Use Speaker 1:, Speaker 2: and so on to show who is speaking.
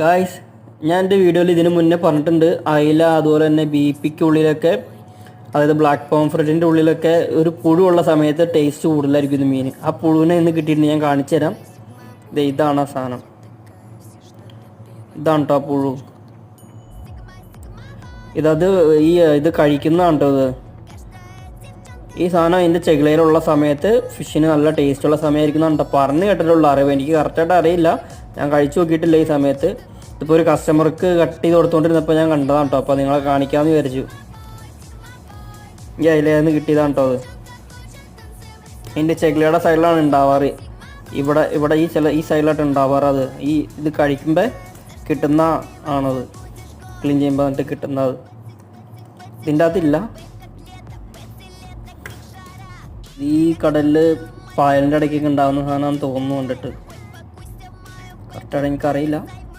Speaker 1: Guys ഞാൻ എന്റെ വീഡിയോയിൽ ഇതിനു മുന്നേ പറഞ്ഞിട്ടുണ്ട് അയില അതുപോലെ തന്നെ ബി പിക്ക് ഉള്ളിലൊക്കെ അതായത് ബ്ലാക്ക് പോംഫ്രിഡിന്റെ ഉള്ളിലൊക്കെ ഒരു പുഴുള്ള സമയത്ത് ടേസ്റ്റ് കൂടുതലായിരിക്കും ഇത് മീൻ. ആ പുഴുവിനെ ഇന്ന് കിട്ടിയിട്ട് ഞാൻ കാണിച്ചു തരാം. ഇതാണ് ആ സാധനം. ഇതാണ് കേട്ടോ ആ പുഴു. ഇതത് ഈ ഇത് കഴിക്കുന്നതാണ് കേട്ടോ ഇത്? ഈ സാധനം അതിന്റെ ചെകിളയിലുള്ള സമയത്ത് ഫിഷിന് നല്ല ടേസ്റ്റുള്ള എന്നിട്ട് പറഞ്ഞ് കേട്ടിട്ടുള്ള അറിവ്. എനിക്ക് കറക്റ്റായിട്ട് അറിയില്ല. ഞാൻ കഴിച്ചു നോക്കിയിട്ടില്ല ഈ സമയത്ത്. ഇതിപ്പോൾ ഒരു കസ്റ്റമർക്ക് കട്ട് ചെയ്ത് കൊടുത്തുകൊണ്ടിരുന്നപ്പോൾ ഞാൻ കണ്ടതാണ് കേട്ടോ അപ്പോൾ നിങ്ങളെ കാണിക്കാമെന്ന് വിചാരിച്ചു. ഈ അതിലേന്ന് കിട്ടിയതാണ് കേട്ടോ അത്. ഇതിന്റെ ചെകിളയുടെ സൈഡിലാണ് ഉണ്ടാവാറ്. ഇവിടെ ഇവിടെ ഈ ചില ഈ സൈഡിലായിട്ട് ഉണ്ടാവാറ് അത്. ഈ ഇത് കഴിക്കുമ്പോൾ കിട്ടുന്ന ആണത്. ക്ലീൻ ചെയ്യുമ്പോൾ എന്നിട്ട് കിട്ടുന്നത് ഇതിന്റെ അകത്തില്ല ഈ കടലിൽ പായലിന്റെ ഇടയ്ക്കൊക്കെ ഉണ്ടാകുന്ന സാധനമാണെന്ന് തോന്നുന്നു കണ്ടിട്ട്. കറക്റ്റായിട്ട് എനിക്കറിയില്ല.